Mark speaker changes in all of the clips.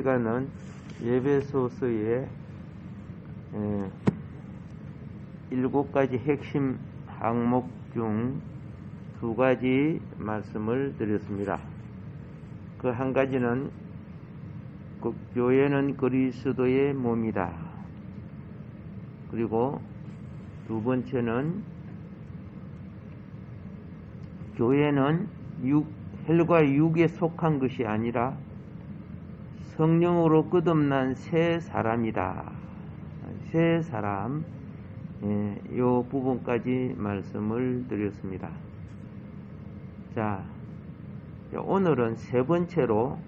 Speaker 1: 시간은 예배소서의 에, 일곱 가지 핵심 항목 중 두 가지 말씀을 드렸습니다. 그 한 가지는 그 교회는 그리스도의 몸이다. 그리고 두 번째는 교회는 육, 헬과 육에 속한 것이 아니라 성령으로 끝없난 새 사람이다. 새 사람, 예, 요 부분까지 말씀을 드렸습니다. 자, 오늘은 세 번째로,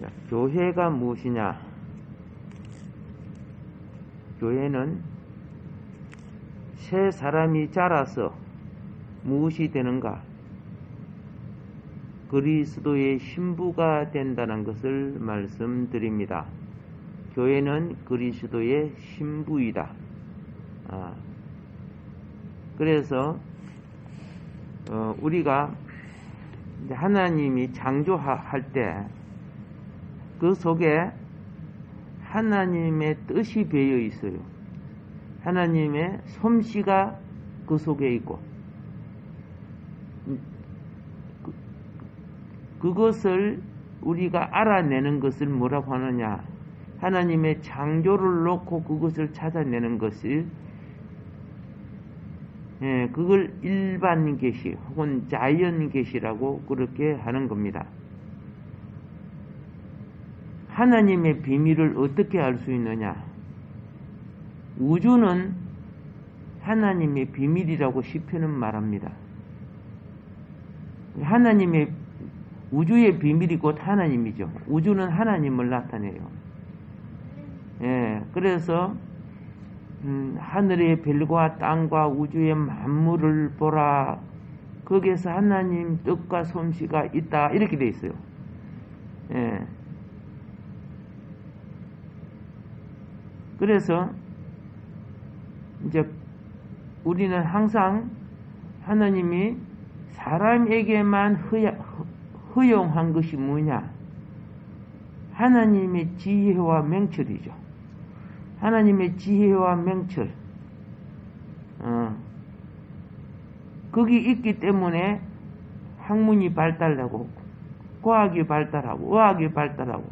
Speaker 1: 자, 교회가 무엇이냐? 교회는 새 사람이 자라서 무엇이 되는가? 그리스도의 신부가 된다는 것을 말씀드립니다. 교회는 그리스도의 신부이다. 아, 그래서 어, 우리가 하나님이 창조할 때 그 속에 하나님의 뜻이 배어 있어요. 하나님의 솜씨가 그 속에 있고 그것을 우리가 알아내는 것을 뭐라고 하느냐? 하나님의 창조를 놓고 그것을 찾아내는 것을 예, 그걸 일반 계시 혹은 자연 계시라고 그렇게 하는 겁니다. 하나님의 비밀을 어떻게 알 수 있느냐? 우주는 하나님의 비밀이라고 시편은 말합니다. 하나님의 우주의 비밀이 곧 하나님이죠. 우주는 하나님을 나타내요. 예, 그래서 음, 하늘의 별과 땅과 우주의 만물을 보라. 거기에서 하나님 뜻과 솜씨가 있다. 이렇게 돼 있어요. 예. 그래서 이제 우리는 항상 하나님이 사람에게만 허용한 것이 뭐냐? 하나님의 지혜와 명철이죠. 하나님의 지혜와 명철. 어. 거기 있기 때문에 학문이 발달하고, 과학이 발달하고, 의학이 발달하고,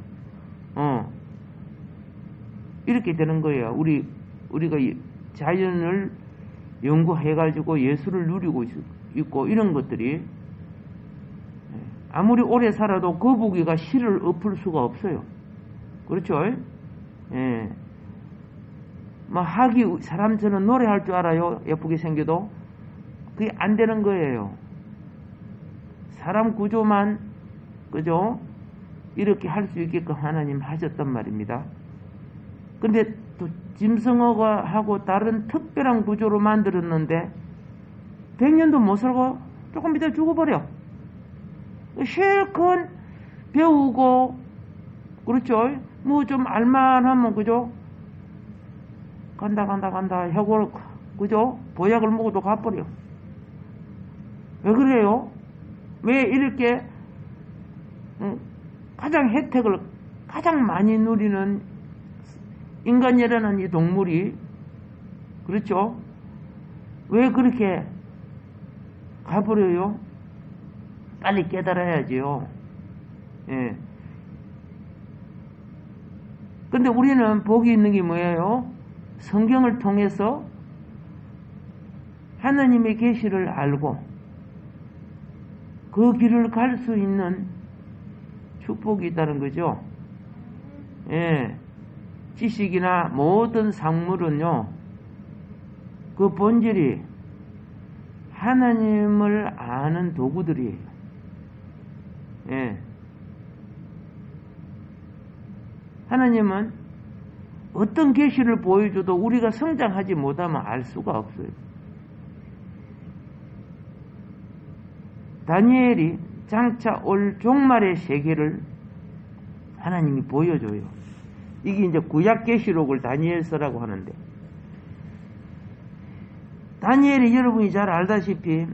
Speaker 1: 어. 이렇게 되는 거예요. 우리, 우리가 자연을 연구해 가지고 예술을 누리고 있고, 이런 것들이 아무리 오래 살아도 거북이가 실을 엎을 수가 없어요. 그렇죠? 예. 뭐 하기 사람처럼 노래할 줄 알아요. 예쁘게 생겨도 그게 안 되는 거예요. 사람 구조만 그죠? 이렇게 할 수 있게끔 하나님 하셨단 말입니다. 근데 또 짐승어가 하고 다른 특별한 구조로 만들었는데 100년도 못 살고 조금 이따 죽어버려. 실컷 배우고 그렇죠. 뭐 좀 알만하면 그죠. 간다 간다 간다 하고 그죠. 보약을 먹어도 가버려. 왜 그래요? 왜 이렇게 가장 혜택을 가장 많이 누리는 인간이라는 이 동물이 그렇죠? 왜 그렇게 가버려요? 빨리 깨달아야지요. 예. 근데 우리는 복이 있는 게 뭐예요? 성경을 통해서 하나님의 계시를 알고 그 길을 갈 수 있는 축복이 있다는 거죠. 예. 지식이나 모든 상물은요, 그 본질이 하나님을 아는 도구들이에요. 예. 하나님은 어떤 계시를 보여줘도 우리가 성장하지 못하면 알 수가 없어요. 다니엘이 장차 올 종말의 세계를 하나님이 보여줘요. 이게 이제 구약 계시록을 다니엘서라고 하는데 다니엘이 여러분이 잘 알다시피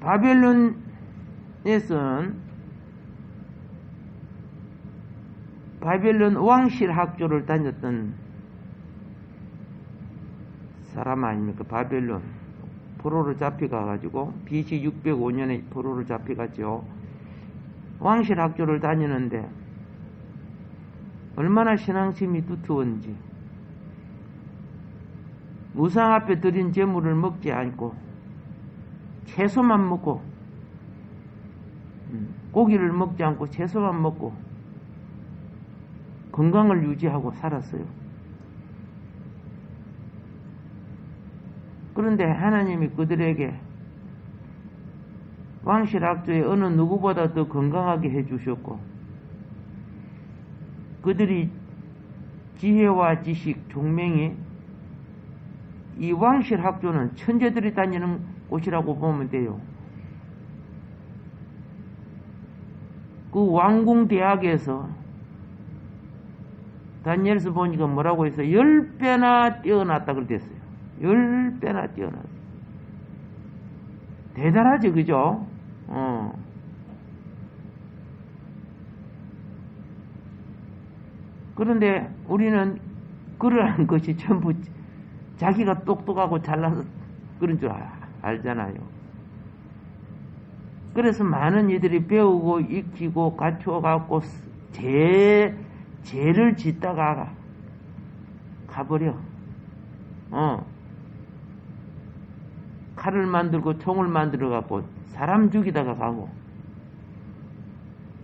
Speaker 1: 바벨론에서는 바벨론 왕실 학교를 다녔던 사람 아닙니까? 바벨론 포로로 잡혀가가지고 BC 605년에 포로로 잡혀갔죠. 왕실 학교를 다니는데 얼마나 신앙심이 두터운지 무상 앞에 드린 재물을 먹지 않고 채소만 먹고 음, 고기를 먹지 않고 채소만 먹고 건강을 유지하고 살았어요. 그런데 하나님이 그들에게 왕실 학조에 어느 누구보다 더 건강하게 해주셨고 그들이 지혜와 지식, 종명이 이 왕실 학조는 천재들이 다니는 곳이라고 보면 돼요. 그 왕궁 대학에서 다니엘서 보니까 뭐라고 해서 열 배나 뛰어났다 그랬어요. 열 배나 뛰어났어. 대단하죠, 그죠? 어. 그런데 우리는 그러한 것이 전부 자기가 똑똑하고 잘나서 그런 줄 알잖아요. 그래서 많은 이들이 배우고 익히고 갖추어갖고 죄, 죄를 짓다가 가버려. 어. 칼을 만들고 총을 만들어 갖고 사람 죽이다가 가고.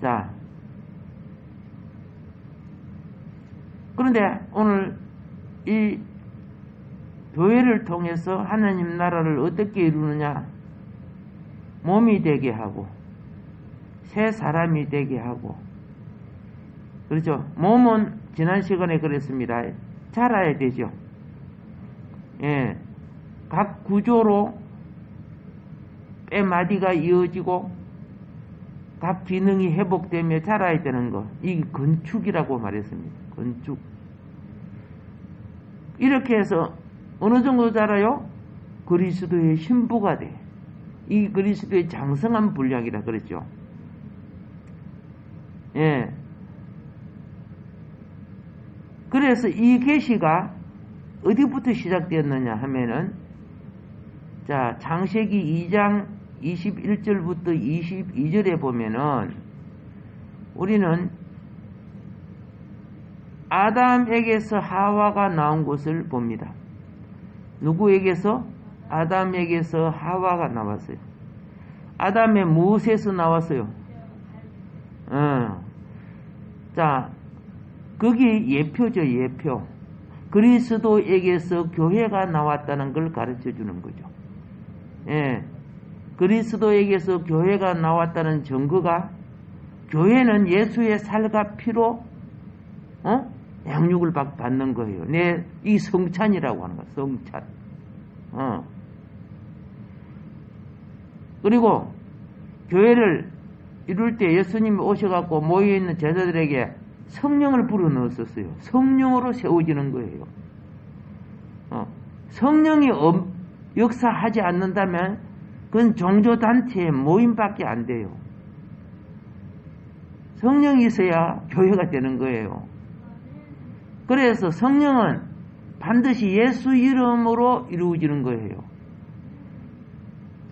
Speaker 1: 자. 그런데 오늘 이 교회를 통해서 하나님 나라를 어떻게 이루느냐? 몸이 되게 하고, 새 사람이 되게 하고, 그렇죠? 몸은 지난 시간에 그랬습니다. 자라야 되죠. 예. 각 구조로 뼈마디가 이어지고 각 기능이 회복되며 자라야 되는 것. 이 건축이라고 말했습니다. 건축. 이렇게 해서 어느 정도 자라요? 그리스도의 신부가 돼. 이 그리스도의 장성한 분량이라 그랬죠. 예. 그래서 이 계시가 어디부터 시작되었느냐 하면은 자 장세기 2장 21절부터 22절에 보면은 우리는 아담에게서 하와가 나온 것을 봅니다. 누구에게서? 아담에게서 하와가 나왔어요. 아담의 무엇에서 나왔어요? 어. 자, 그게 예표죠, 예표. 그리스도에게서 교회가 나왔다는 걸 가르쳐 주는 거죠. 예. 그리스도에게서 교회가 나왔다는 증거가 교회는 예수의 살과 피로 어? 양육을 받는 거예요. 내 이 성찬이라고 하는 거야. 성찬. 어. 그리고 교회를 이룰 때 예수님이 오셔갖고 모여 있는 제자들에게 성령을 불어 넣었었어요. 성령으로 세워지는 거예요. 어. 성령이 역사하지 않는다면 그건 종교단체의 모임밖에 안 돼요. 성령이 있어야 교회가 되는 거예요. 그래서 성령은 반드시 예수 이름으로 이루어지는 거예요.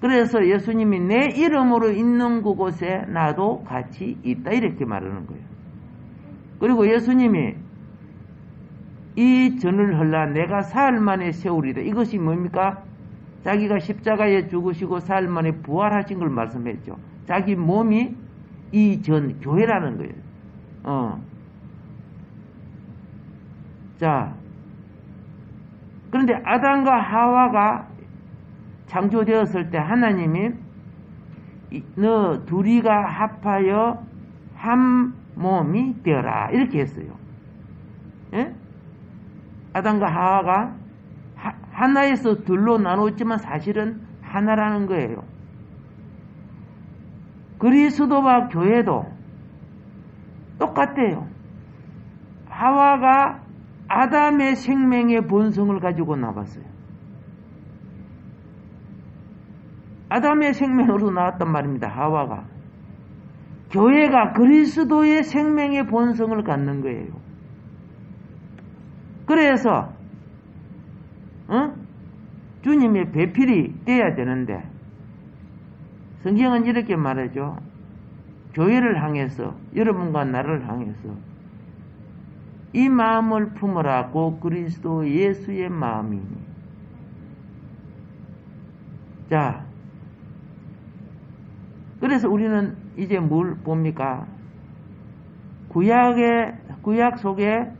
Speaker 1: 그래서 예수님이 내 이름으로 있는 그곳에 나도 같이 있다 이렇게 말하는 거예요. 그리고 예수님이 이 전을 흘라 내가 사흘 만에 세우리다. 이것이 뭡니까? 자기가 십자가에 죽으시고 사흘 만에 부활하신 걸 말씀했죠. 자기 몸이 이 전 교회라는 거예요. 어. 자, 그런데 아담과 하와가 창조되었을 때 하나님이 너 둘이가 합하여 한 몸이 되어라 이렇게 했어요. 예? 아담과 하와가 하나에서 둘로 나누었지만 사실은 하나라는 거예요. 그리스도와 교회도 똑같대요. 하와가 아담의 생명의 본성을 가지고 나왔어요. 아담의 생명으로 나왔단 말입니다. 하와가. 교회가 그리스도의 생명의 본성을 갖는 거예요. 그래서 어? 주님의 배필이 돼야 되는데 성경은 이렇게 말하죠. 교회를 향해서 여러분과 나를 향해서 이 마음을 품으라고 그리스도 예수의 마음이니 자 그래서 우리는 이제 뭘 봅니까? 구약의 구약 속에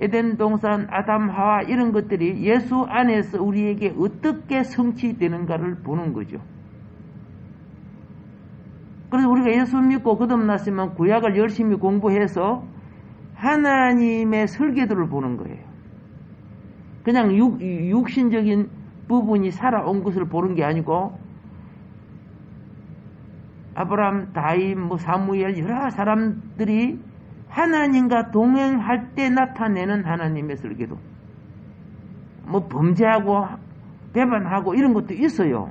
Speaker 1: 에덴 동산 아담 하와 이런 것들이 예수 안에서 우리에게 어떻게 성취되는가를 보는 거죠. 그래서 우리가 예수 믿고 거듭났으면 구약을 열심히 공부해서 하나님의 설계도를 보는 거예요. 그냥 육, 육신적인 부분이 살아온 것을 보는 게 아니고 아브람, 다임, 뭐 사무엘 여러 사람들이 하나님과 동행할 때 나타내는 하나님의 설계도. 뭐 범죄하고 배반하고 이런 것도 있어요.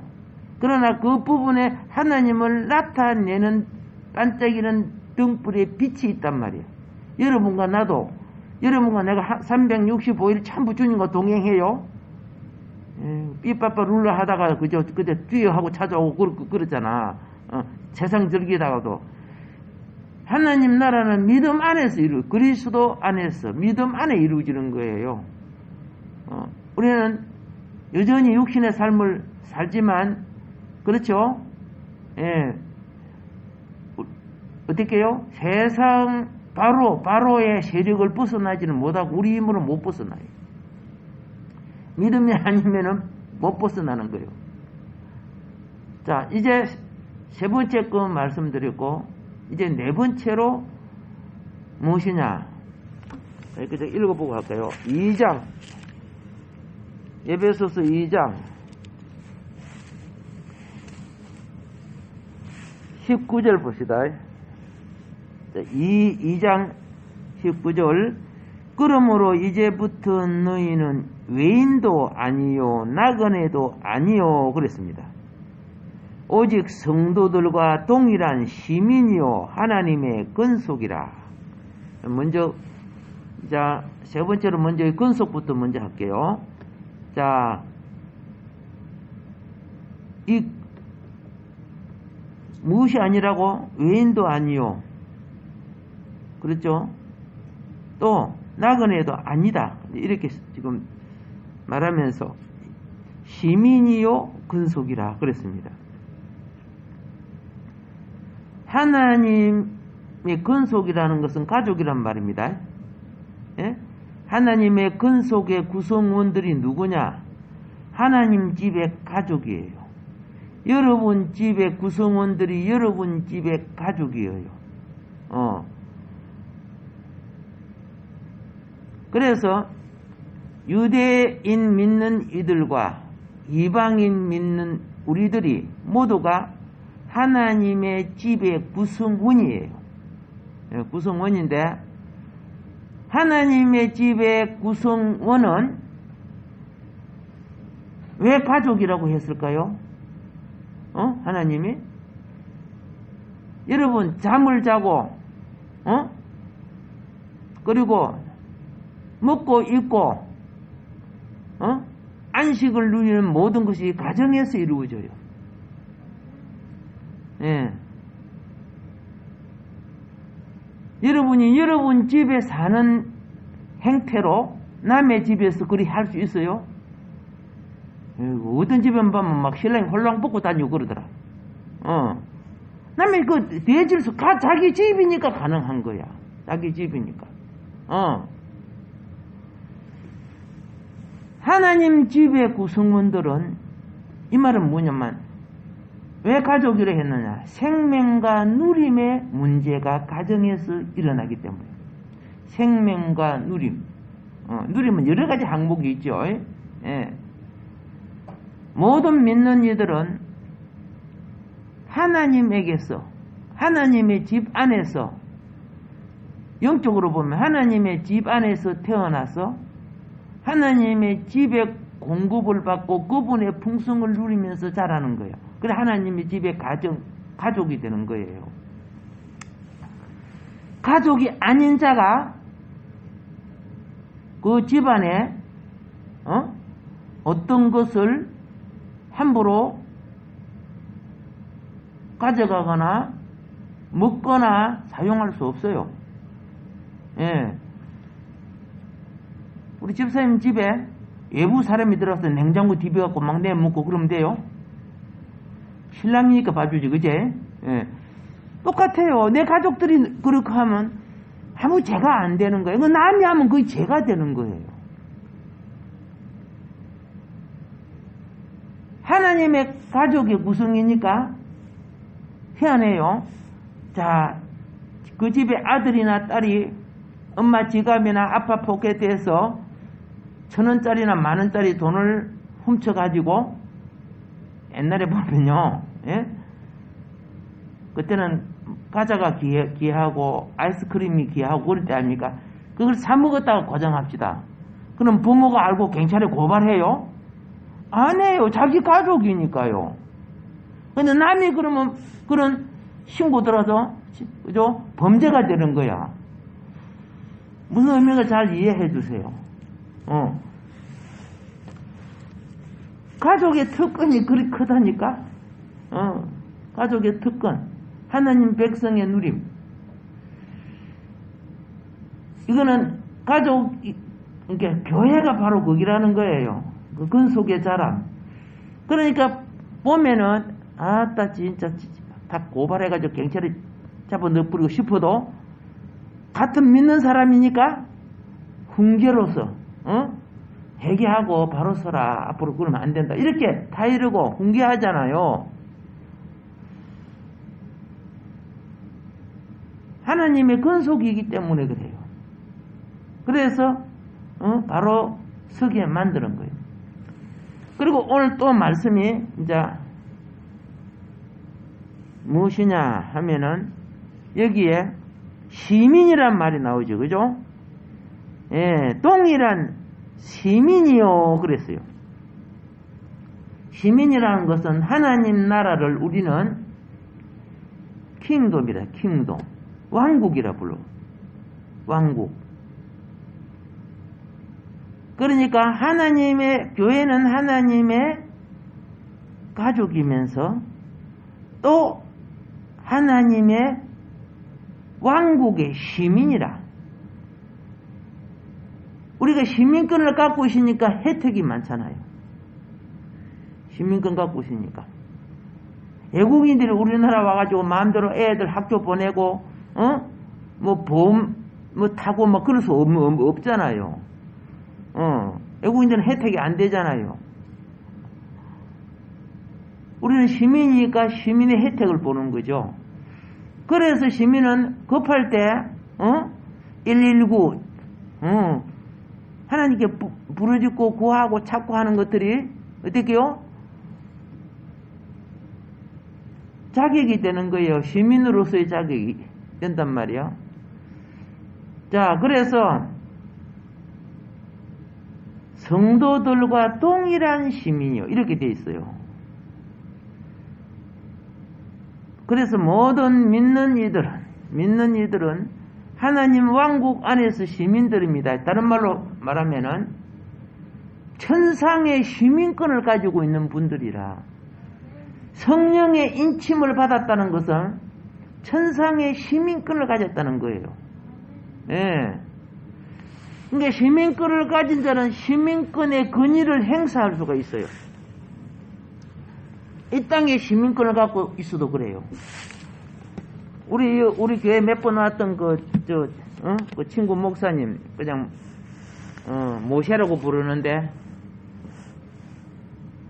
Speaker 1: 그러나 그 부분에 하나님을 나타내는 반짝이는 등불의 빛이 있단 말이에요. 여러분과 나도 여러분과 내가 365일 참부 주님과 동행해요. 예, 삐빠빠 룰러 하다가 그저 그때 뛰어하고 찾아오고 그러, 잖아 어, 세상 즐기다가도 하나님 나라는 믿음 안에서 이루 그리스도 안에서 믿음 안에 이루어지는 거예요. 어, 우리는 여전히 육신의 삶을 살지만 그렇죠? 예. 어떻게요? 세상 바로 바로의 세력을 벗어나지는 못하고 우리 힘으로 못 벗어나요. 믿음이 아니면은 못 벗어나는 거예요. 자, 이제 세 번째 거 말씀드렸고 이제 네 번째로 무엇이냐? 이렇게 읽어보고 할까요? 2장 예배소서 2장 19절 봅시다. 이 2장 19절 그러므로 이제부터 너희는 외인도 아니요 나그네도 아니요 그랬습니다. 오직 성도들과 동일한 시민이요 하나님의 근속이라. 먼저 자 세 번째로 먼저 근속부터 먼저 할게요. 자, 이 무엇이 아니라고 외인도 아니요. 그렇죠? 또 나그네도 아니다. 이렇게 지금 말하면서 시민이요 근속이라 그랬습니다. 하나님의 근속이라는 것은 가족이란 말입니다. 예? 하나님의 근속의 구성원들이 누구냐? 하나님 집의 가족이에요. 여러분 집의 구성원들이 여러분 집의 가족이에요. 어. 그래서 유대인 믿는 이들과 이방인 믿는 우리들이 모두가 하나님의 집의 구성원이에요. 예, 구성원인데 하나님의 집의 구성원은 왜 가족이라고 했을까요? 어? 하나님이? 여러분, 잠을 자고, 어? 그리고 먹고 입고, 어? 안식을 누리는 모든 것이 가정에서 이루어져요. 예. 여러분이 여러분 집에 사는 행태로 남의 집에서 그리 할 수 있어요? 어떤 집에 보면 막 신랑이 홀랑 벗고 다니고 그러더라. 어. 남의 그 대질서 가 자기 집이니까 가능한 거야. 자기 집이니까. 어. 하나님 집의 구성원들은 이 말은 뭐냐면 왜 가족이라 했느냐? 생명과 누림의 문제가 가정에서 일어나기 때문에. 생명과 누림. 어, 누림은 여러 가지 항목이 있죠. 예. 모든 믿는 이들은 하나님에게서, 하나님의 집 안에서, 영적으로 보면 하나님의 집 안에서 태어나서 하나님의 집에 공급을 받고 그분의 풍성을 누리면서 자라는 거예요. 그래 하나님의 집에 가정 가족이 되는 거예요. 가족이 아닌 자가 그 집안에 어? 어떤 것을 함부로 가져가거나 먹거나 사용할 수 없어요. 예. 우리 집사님 집에 외부 사람이 들어와서 냉장고 뒤벼갖고 막 내먹고 그러면 돼요. 신랑이니까 봐주지, 그제? 예. 똑같아요. 내 가족들이 그렇게 하면 아무 죄가 안 되는 거예요. 그 남이 하면 그게 죄가 되는 거예요. 하나님의 가족의 구성이니까 희한해요. 자, 그 집에 아들이나 딸이 엄마 지갑이나 아빠 포켓에서 천 원짜리나 만 원짜리 돈을 훔쳐가지고 옛날에 보면요, 예? 그때는 과자가 귀해, 귀하고 아이스크림이 귀하고 그럴 때 아닙니까? 그걸 사 먹었다가 고정합시다. 그럼 부모가 알고 경찰에 고발해요? 안 해요. 자기 가족이니까요. 근데 남이 그러면 그런 신고 들어서 그죠? 범죄가 되는 거야. 무슨 의미가 잘 이해해 주세요. 어. 가족의 특권이 그리 크다니까? 어. 가족의 특권. 하나님 백성의 누림. 이거는 가족, 그러니까 교회가 바로 거기라는 거예요. 그 근속의 자람. 그러니까 보면은, 아따, 진짜, 다 고발해가지고 경찰에 잡아 넣어버리고 싶어도, 같은 믿는 사람이니까, 훈계로서, 어? 회개하고 바로 서라. 앞으로 그러면 안 된다. 이렇게 다 이러고 훈계하잖아요. 하나님의 근속이기 때문에 그래요. 그래서 어? 바로 서게 만드는 거예요. 그리고 오늘 또 말씀이 이제 무엇이냐 하면은 여기에 시민이란 말이 나오죠. 그죠? 예, 동일한 시민이요 그랬어요. 시민이라는 것은 하나님 나라를 우리는 킹돔이다. 킹돔. 왕국이라 불러. 왕국. 그러니까 하나님의, 교회는 하나님의 가족이면서 또 하나님의 왕국의 시민이라. 우리가 시민권을 갖고 있으니까 혜택이 많잖아요. 시민권 갖고 있으니까. 외국인들이 우리나라 와가지고 마음대로 애들 학교 보내고, 어? 뭐 보험, 뭐 타고 뭐 그럴 수 없, 없잖아요. 어. 외국인들은 혜택이 안 되잖아요. 우리는 시민이니까 시민의 혜택을 보는 거죠. 그래서 시민은 급할 때, 어? 119, 어? 하나님께 부, 부르짖고 구하고 찾고 하는 것들이 어떻게요? 자격이 되는 거예요. 시민으로서의 자격이 된단 말이야. 자, 그래서 성도들과 동일한 시민이요. 이렇게 돼 있어요. 그래서 모든 믿는 이들은, 믿는 이들은 하나님 왕국 안에서 시민들입니다. 다른 말로 말하면은 천상의 시민권을 가지고 있는 분들이라 성령의 인침을 받았다는 것은 천상의 시민권을 가졌다는 거예요. 예. 그러니까 시민권을 가진 자는 시민권의 권위를 행사할 수가 있어요. 이 땅에 시민권을 갖고 있어도 그래요. 우리 우리 교회 몇 번 왔던 그저 어? 그 친구 목사님 그냥 어, 모세라고 부르는데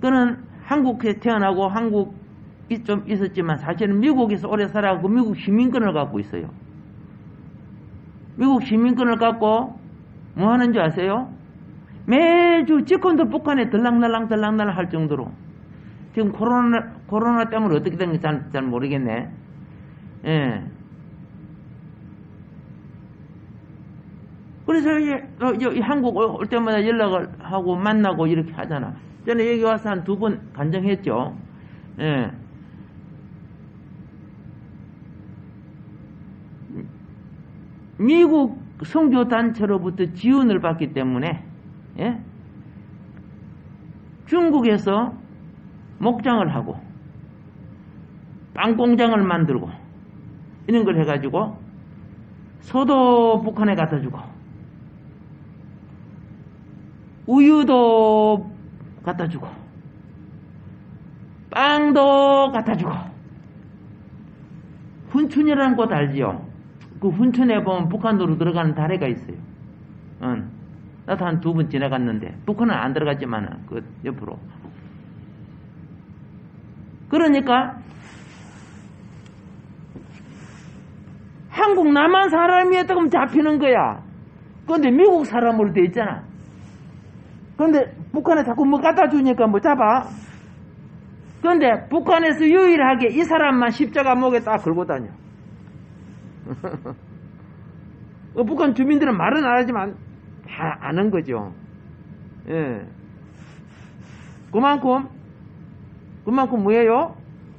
Speaker 1: 그는 한국에 태어나고 한국이 좀 있었지만 사실은 미국에서 오래 살아고 미국 시민권을 갖고 있어요. 미국 시민권을 갖고 뭐 하는 줄 아세요? 매주 직권도 북한에 들락날락 들락날락 할 정도로 지금 코로나 코로나 때문에 어떻게 된지 잘, 잘 모르겠네. 예. 그래서 이제 어, 이 한국 올 때마다 연락을 하고 만나고 이렇게 하잖아. 저는 여기 와서 한 두 번 간증했죠. 예. 미국 선교 단체로부터 지원을 받기 때문에 예? 중국에서 목장을 하고 빵 공장을 만들고 이런 걸 해가지고 소도 북한에 갖다 주고 우유도 갖다 주고 빵도 갖다 주고 훈춘이라는 곳 알지요? 그 훈춘에 보면 북한으로 들어가는 다리가 있어요. 응. 나도 한 두 번 지나갔는데 북한은 안 들어갔지만 그 옆으로. 그러니까 한국 남한 사람이었다면 잡히는 거야. 그런데 미국 사람으로 돼 있잖아. 그런데 북한에 자꾸 뭐 갖다 주니까 뭐 잡아. 그런데 북한에서 유일하게 이 사람만 십자가 목에 딱 걸고 다녀. 어, 북한 주민들은 말은 안 하지만 다 아는 거죠. 예. 그만큼, 그만큼 뭐예요?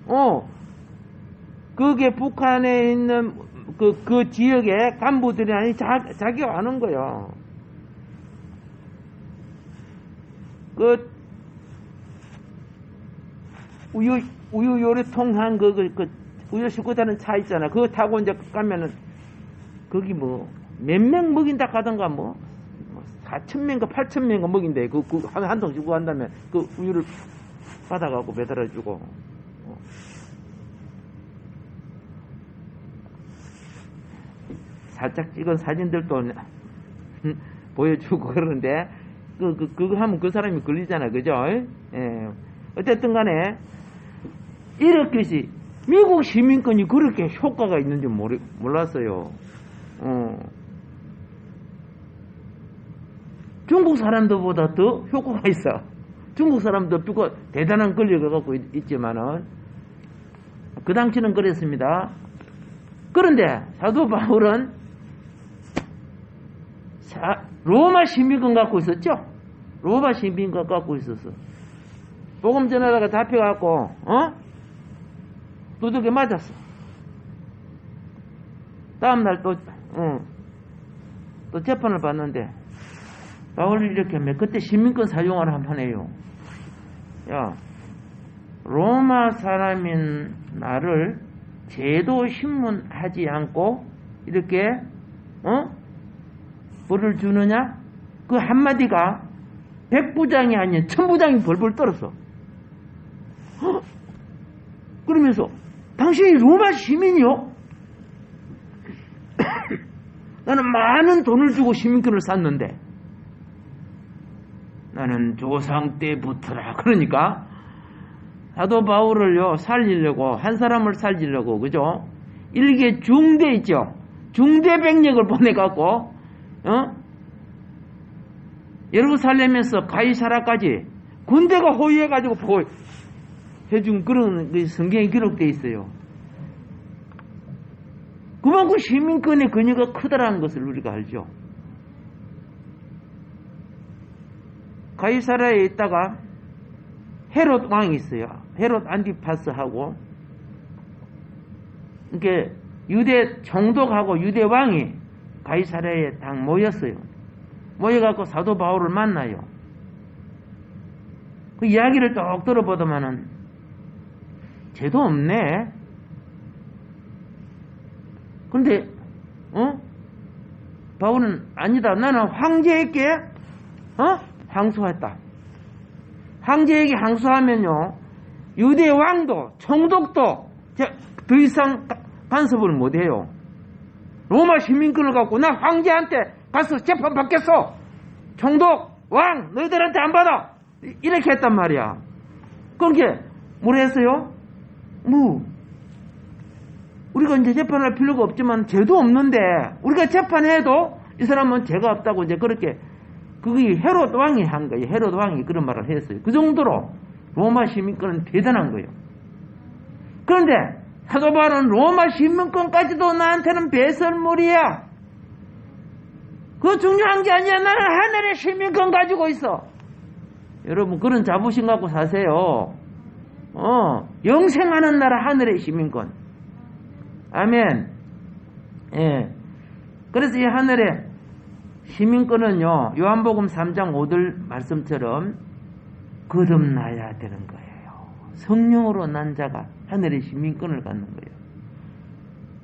Speaker 1: 어, 그게 북한에 있는 그, 그 지역의 간부들이 아니, 자, 자기가 아는 거예요. 그, 우유, 우유 요리 통 한 그, 그, 그, 우유 싣고 다는 차 있잖아. 그거 타고 이제 가면은, 거기 뭐, 몇 명 먹인다 하던가 뭐, 4천명인가 8천명인가 먹인대. 그, 그, 한, 한 통씩 구한다면, 그 우유를 받아가고 배달해주고. 어. 살짝 찍은 사진들도 보여주고 그러는데, 그, 그, 그거 하면 그 사람이 걸리잖아. 그죠? 예. 어쨌든 간에, 이렇게시, 미국 시민권이 그렇게 효과가 있는지 모르, 몰랐어요. 어. 중국 사람들보다 더 효과가 있어. 중국 사람도 비고 대단한 권력을 갖고 있, 있지만은, 그 당시는 그랬습니다. 그런데 사도 바울은 자, 로마 시민권 갖고 있었죠? 로마 시민권 갖고 있었어. 복음 전하다가 잡혀갖고, 어? 두둑에 맞았어. 다음날 또, 어, 또 재판을 받는데, 바울이 이렇게 하면, 그때 시민권 사용을 한번 해요. 야, 로마 사람인 나를 제도 신문하지 않고, 이렇게, 어? 벌을 주느냐? 그 한마디가 백부장이 아닌 천부장이 벌벌 떨었어. 헉! 그러면서 당신이 로마 시민이요? 나는 많은 돈을 주고 시민권을 샀는데 나는 조상 때부터라. 그러니까 사도 바울을요 살리려고 한 사람을 살리려고 그죠? 일개 중대 있죠. 중대 병력을 보내갖고 어? 예루살렘에서 가이사라까지 군대가 호위해가지고 보 해준 그런 그 성경에 기록되어 있어요. 그만큼 시민권의 근유가 크다라는 것을 우리가 알죠. 가이사라에 있다가 헤롯 왕이 있어요. 헤롯 안티파스하고 이게 유대 총독하고 유대 왕이 가이사라에 딱 모였어요. 모여갖고 사도 바울을 만나요. 그 이야기를 쭉 들어보더만은 죄도 없네. 근데 어? 바울은 아니다. 나는 황제에게 어? 항소했다. 황제에게 항소하면요. 유대 왕도 총독도 더 이상 간섭을 못 해요. 로마 시민권을 갖고 나 황제한테 가서 재판 받겠어. 총독, 왕, 너희들한테 안 받아. 이렇게 했단 말이야. 그러니까 뭐라 했어요? 뭐 우리가 이제 재판할 필요가 없지만 죄도 없는데 우리가 재판해도 이 사람은 죄가 없다고 이제 그렇게 그게 헤롯 왕이 한 거예요. 헤롯 왕이 그런 말을 했어요. 그 정도로 로마 시민권은 대단한 거예요. 그런데 사도 바울은 로마 시민권까지도 나한테는 배설물이야. 그거 중요한 게 아니야. 나는 하늘의 시민권 가지고 있어. 여러분 그런 자부심 갖고 사세요. 어, 영생하는 나라 하늘의 시민권. 아멘. 예. 그래서 이 하늘에 시민권은요, 요한복음 3장 5절 말씀처럼 거듭나야 되는 거예요. 성령으로 난 자가 하늘의 시민권을 갖는 거예요.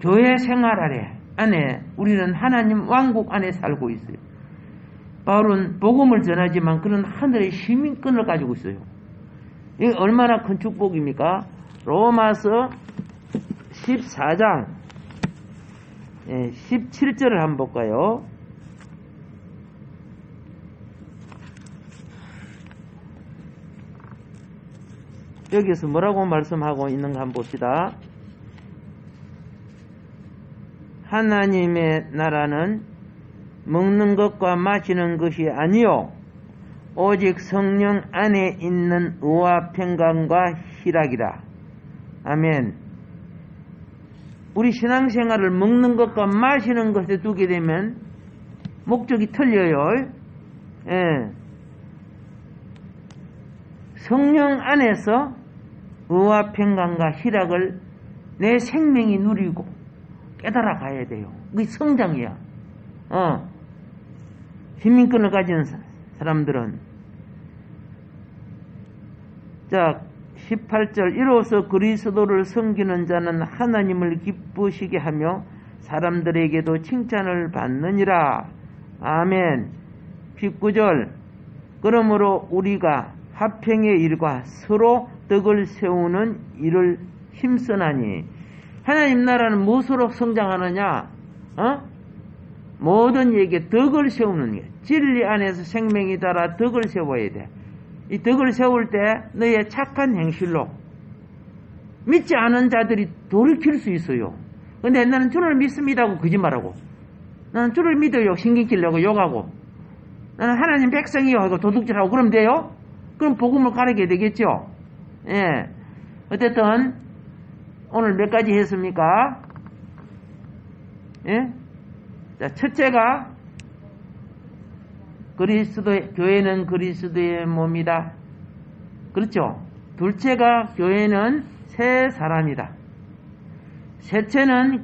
Speaker 1: 교회 생활 아래, 안에 우리는 하나님 왕국 안에 살고 있어요. 바울은 복음을 전하지만 그런 하늘의 시민권을 가지고 있어요. 이게 얼마나 큰 축복입니까? 로마서 14장 17절을 한번 볼까요? 여기서 뭐라고 말씀하고 있는가 한번 봅시다. 하나님의 나라는 먹는 것과 마시는 것이 아니요 오직 성령 안에 있는 의와 평강과 희락이라. 아멘. 우리 신앙생활을 먹는 것과 마시는 것에 두게 되면 목적이 틀려요. 예. 성령 안에서 의와 평강과 희락을 내 생명이 누리고 깨달아 가야 돼요. 그게 성장이야. 어. 시민권을 가진 사- 사람들은 자 18절 이로써 그리스도를 섬기는 자는 하나님을 기쁘시게 하며 사람들에게도 칭찬을 받느니라. 아멘. 19절 그러므로 우리가 화평의 일과 서로 덕을 세우는 일을 힘쓰나니 하나님 나라는 무엇으로 성장하느냐? 어? 모든 얘기에 덕을 세우는 게 진리 안에서 생명이 달아 덕을 세워야 돼. 이 덕을 세울 때 너의 착한 행실로 믿지 않은 자들이 돌이킬 수 있어요. 근데 나는 주를 믿습니다 하고 거짓말하고 나는 주를 믿어요 신경질내고 욕하고 나는 하나님 백성이요 하고 도둑질하고 그러면 돼요? 그럼 복음을 가르쳐야 되겠죠? 예. 어쨌든 오늘 몇 가지 했습니까? 예? 자, 첫째가 그리스도의 교회는 그리스도의 몸이다. 그렇죠? 둘째가 교회는 새 사람이다. 셋째는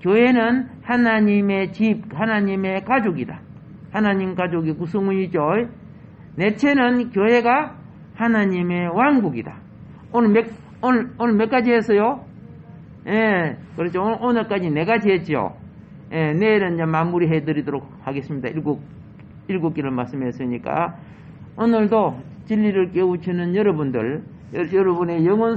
Speaker 1: 교회는 하나님의 집, 하나님의 가족이다. 하나님 가족의 구성원이죠. 넷째는 교회가 하나님의 왕국이다. 오늘 몇, 오늘, 오늘 몇 가지 했어요? 예, 그렇죠. 오늘, 오늘까지 네 가지 했죠. 예, 내일은 이제 마무리해 드리도록 하겠습니다. 일곱, 일곱 개를 말씀했으니까. 오늘도 진리를 깨우치는 여러분들, 여- 여러분의 영혼 속